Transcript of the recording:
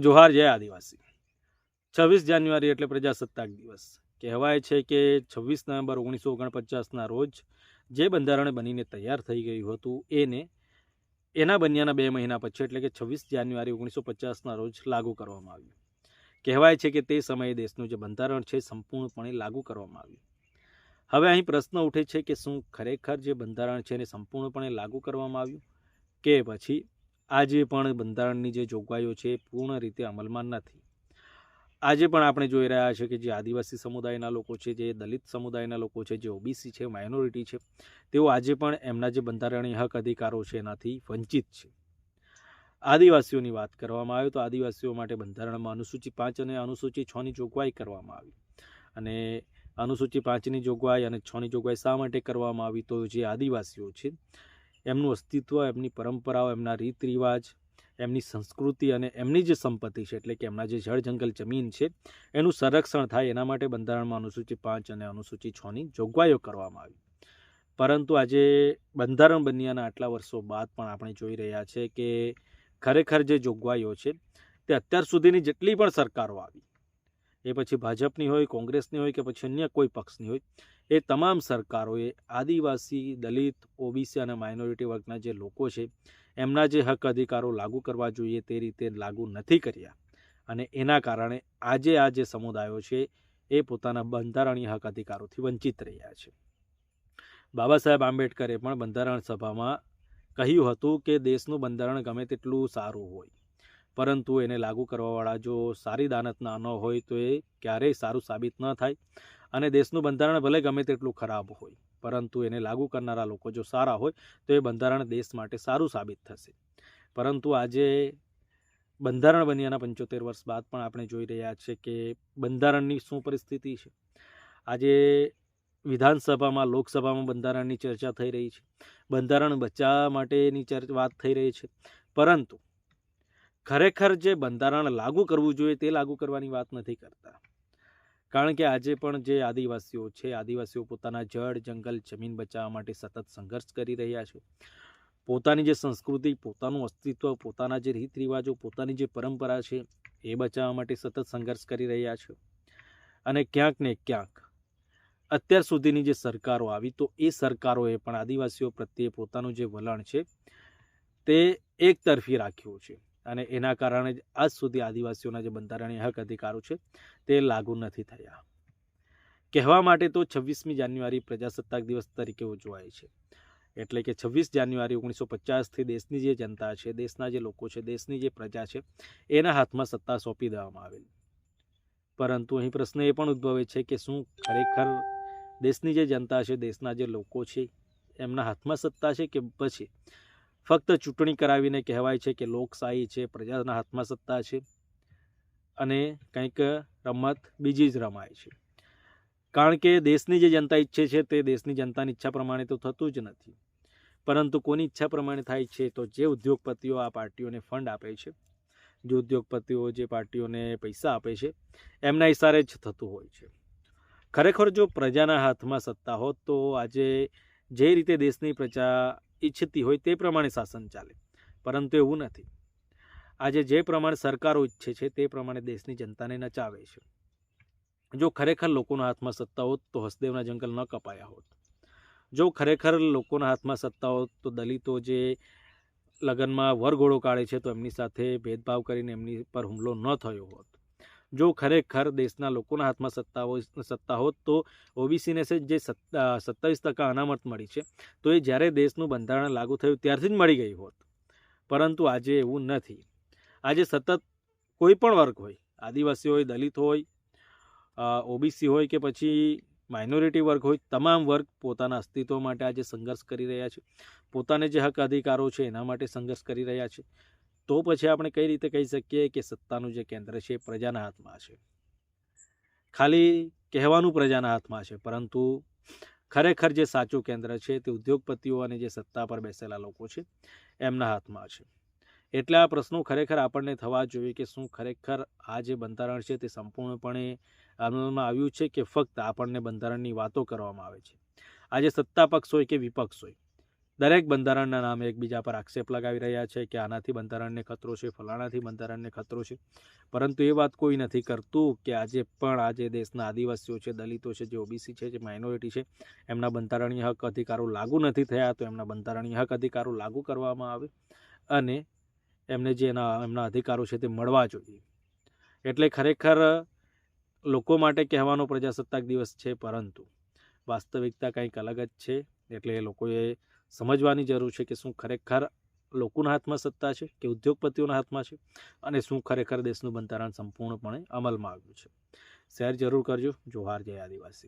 જોહાર જય આદિવાસી. છવ્વીસ જાન્યુઆરી એટલે પ્રજાસત્તાક દિવસ. કહેવાય છે કે છવ્વીસ નવેમ્બર ઓગણીસો ઓગણપચાસના રોજ જે બંધારણ બનીને તૈયાર થઈ ગયું હતું, એને, એના બન્યાના બે મહિના પછી, એટલે કે છવ્વીસ જાન્યુઆરી ઓગણીસો પચાસના રોજ લાગુ કરવામાં આવ્યું. કહેવાય છે કે તે સમયે દેશનું જે બંધારણ છે, સંપૂર્ણપણે લાગુ કરવામાં આવ્યું. હવે અહીં પ્રશ્ન ઉઠે છે કે શું ખરેખર જે બંધારણ છે, એને સંપૂર્ણપણે લાગુ કરવામાં આવ્યું? કે પછી આજે પણ બંધારણની જે જોગવાઈઓ છે એ પૂર્ણ રીતે અમલમાં નથી. આજે પણ આપણે જોઈ રહ્યા છીએ કે જે આદિવાસી સમુદાયના લોકો છે, જે દલિત સમુદાયના લોકો છે, જે ઓબીસી છે માઇનોરિટી છે, તેઓ આજે પણ એમના જે બંધારણીય હક અધિકારો છે એનાથી વંચિત છે. આદિવાસીઓની વાત કરવામાં આવે તો આદિવાસીઓ માટે બંધારણમાં અનુસૂચિ પાંચ અને અનુસૂચિ છની જોગવાઈ કરવામાં આવી. અને અનુસૂચિ પાંચની જોગવાઈ અને છની જોગવાઈ શા માટે કરવામાં આવી? તો જે આદિવાસીઓ છે એમનું અસ્તિત્વ, એમની પરંપરાઓ, એમના રીત રિવાજ એમની સંસ્કૃતિ અને એમની જે સંપત્તિ છે, એટલે કે એમના જે જળ જંગલ જમીન છે, એનું સંરક્ષણ થાય એના માટે બંધારણમાં અનુસૂચિ પાંચ અને અનુસૂચિ છની જોગવાઈઓ કરવામાં આવી. પરંતુ આજે બંધારણ બન્યાના આટલા વર્ષો બાદ પણ આપણે જોઈ રહ્યા છે કે ખરેખર જે જોગવાઈઓ છે, તે અત્યાર સુધીની જેટલી પણ સરકારો આવી. એ પછી ભાજપની હોય, કોંગ્રેસની હોય કે પછી અન્ય કોઈ પક્ષની હોય એ તમામ સરકારોએ આદિવાસી, દલિત, ઓબીસી અને માઇનોરિટી વર્ગના જે લોકો છે, એમના જે હક અધિકારો લાગુ કરવા જોઈએ તે રીતે લાગુ નથી કર્યા. અને એના કારણે આજે આ જે સમુદાયો છે, એ પોતાના બંધારણીય હક અધિકારોથી વંચિત રહ્યા છે. બાબા સાહેબ આંબેડકરે પણ બંધારણ સભામાં કહ્યું હતું કે દેશનું બંધારણ ગમે તેટલું સારું હોય, પરંતુ એને લાગુ કરવાવાળા જો સારી દાનતના ન હોય તો એ ક્યારેય સારું સાબિત ન થાય. અને દેશનું બંધારણ ભલે ગમે તેટલું ખરાબ હોય, પરંતુ એને લાગુ કરનારા લોકો જો સારા હોય, તો એ બંધારણ દેશ માટે સારું સાબિત થશે. પરંતુ આજે બંધારણ બન્યાના પંચોતેર વર્ષ બાદ પણ આપણે જોઈ રહ્યા છે કે બંધારણની શું પરિસ્થિતિ છે. આજે વિધાનસભામાં, લોકસભામાં બંધારણની ચર્ચા થઈ રહી છે. બંધારણ બચાવવા માટેની ચર્ચ વાત થઈ રહી છે. પરંતુ ખરેખર જે બંધારણ લાગુ કરવું જોઈએ તે લાગુ કરવાની વાત નથી કરતા. કારણ કે આજે પણ જે આદિવાસીઓ છે, આદિવાસીઓ પોતાના જળ, જંગલ, જમીન બચાવવા માટે સતત સંઘર્ષ કરી રહ્યા છે. પોતાની જે સંસ્કૃતિ, પોતાનું અસ્તિત્વ, પોતાના જે રીત રિવાજો પોતાની જે પરંપરા છે, એ બચાવવા માટે સતત સંઘર્ષ કરી રહ્યા છે. અને ક્યાંક ને ક્યાંક અત્યાર સુધીની જે સરકારો આવી, તો એ સરકારોએ પણ આદિવાસીઓ પ્રત્યે પોતાનું જે વલણ છે, તે એકતરફી રાખ્યું છે. અને એના કારણે જ આજ સુધી આદિવાસીઓના જે બંધારણીય હક અધિકારો છે, તે લાગુ નથી થયા. કહેવા માટે તો છવ્વીસમી જાન્યુઆરી પ્રજાસત્તાક દિવસ તરીકે ઉજવાય છે. એટલે કે છવ્વીસ જાન્યુઆરી ઓગણીસો પચાસથી દેશની જે જનતા છે, દેશના જે લોકો છે, દેશની જે પ્રજા છે, એના હાથમાં સત્તા સોંપી દેવામાં આવેલી. પરંતુ અહીં પ્રશ્ન એ પણ ઉદ્ભવે છે કે શું ખરેખર દેશની જે જનતા છે, દેશના જે લોકો છે, એમના હાથમાં સત્તા છે કે પછી? ફક્ત ચૂંટણી કરાવીને કહેવાય છે કે લોકશાહી છે, પ્રજાના હાથમાં સત્તા છે અને કંઈક રમત બીજી જ રમાય છે. કારણ કે દેશની જે જનતા ઈચ્છે છે તે દેશની જનતાની ઈચ્છા પ્રમાણે તો થતું જ નથી. પરંતુ કોની ઈચ્છા પ્રમાણે થાય છે તો જે ઉદ્યોગપતિઓ આ પાર્ટીઓને ફંડ આપે છે, જે ઉદ્યોગપતિઓ જે પાર્ટીઓને પૈસા આપે છે, એમના ઇશારે જ થતું હોય છે. ખરેખર જો પ્રજાના હાથમાં સત્તા હોત તો આજે જે રીતે દેશની પ્રજા ઈચ્છતી હોય તે પ્રમાણે શાસન ચાલે. પરંતુ એવું નથી. આજે જે પ્રમાણે સરકારો ઈચ્છે છે તે પ્રમાણે દેશની જનતાને નચાવે છે. જો ખરેખર લોકોના હાથમાં સત્તા હોત તો હસદેવના જંગલ ન કપાયા હોત. જો ખરેખર લોકોના હાથમાં સત્તા હોત તો દલિતો જે લગ્નમાં વરઘોડો કાઢે છે તો એમની સાથે ભેદભાવ કરીને એમની પર હુમલો ન થયો હોત. જો ખરેખર દેશના લોકોના હાથમાં સત્તા હોય, સત્તા હોત તો ઓબીસીને જે સત્તાવીસ ટકા અનામત મળી છે, તો એ જ્યારે દેશનું બંધારણ લાગુ થયું ત્યારથી જ મળી ગઈ હોત. પરંતુ આજે એવું નથી. આજે સતત કોઈ પણ વર્ગ હોય, આદિવાસી હોય, દલિત હોય ઓબીસી હોય કે પછી માઇનોરિટી વર્ગ હોય, તમામ વર્ગ પોતાના અસ્તિત્વ માટે આજે સંઘર્ષ કરી રહ્યા છે. પોતાને જે હક અધિકારો છે એના માટે સંઘર્ષ કરી રહ્યા છે. તો પછી આપણે કઈ રીતે કહી શકીએ કે સત્તાનું જે કેન્દ્ર છે એ પ્રજાના હાથમાં છે? ખાલી કહેવાનું પ્રજાના હાથમાં છે, પરંતુ ખરેખર જે સાચું કેન્દ્ર છે તે ઉદ્યોગપતિઓ અને જે સત્તા પર બેસેલા લોકો છે, એમના હાથમાં છે. એટલે આ પ્રશ્નો ખરેખર આપણને થવા જોઈએ કે શું ખરેખર આ જે બંધારણ છે તે સંપૂર્ણપણે અમલમાં આવ્યું છે કે ફક્ત આપણને બંધારણની વાતો કરવામાં આવે છે? આજે સત્તા પક્ષ હોય કે વિપક્ષ હોય દરેક બંધારણના નામે એકબીજા પર આક્ષેપ લગાવી રહ્યા છે કે આનાથી બંધારણને ખતરો છે, ફલાણાથી બંધારણને ખતરો છે. પરંતુ એ વાત કોઈ નથી કરતું કે આજે પણ આજે દેશના આદિવાસીઓ છે, દલિતો છે, જે ઓબીસી છે, જે માઇનોરિટી છે, એમના બંધારણીય હક અધિકારો લાગુ નથી થયા તો એમના બંધારણીય હક અધિકારો લાગુ કરવામાં આવે અને એમને જે એના, એમના અધિકારો છે તે મળવા જોઈએ. એટલે ખરેખર લોકો માટે કહેવાનો પ્રજાસત્તાક દિવસ છે, પરંતુ વાસ્તવિકતા કંઈક અલગ જ છે. એટલે એ લોકોએ સમજવાની જરૂર છે કે શું ખરેખર લોકોના હાથમાં સત્તા છે, કે ઉદ્યોગપતિઓના હાથમાં છે અને શું ખરેખર દેશનું બંધારણ સંપૂર્ણપણે અમલમાં આવ્યું છે. શેર જરૂર કરજો. જોહાર જય આદિવાસી.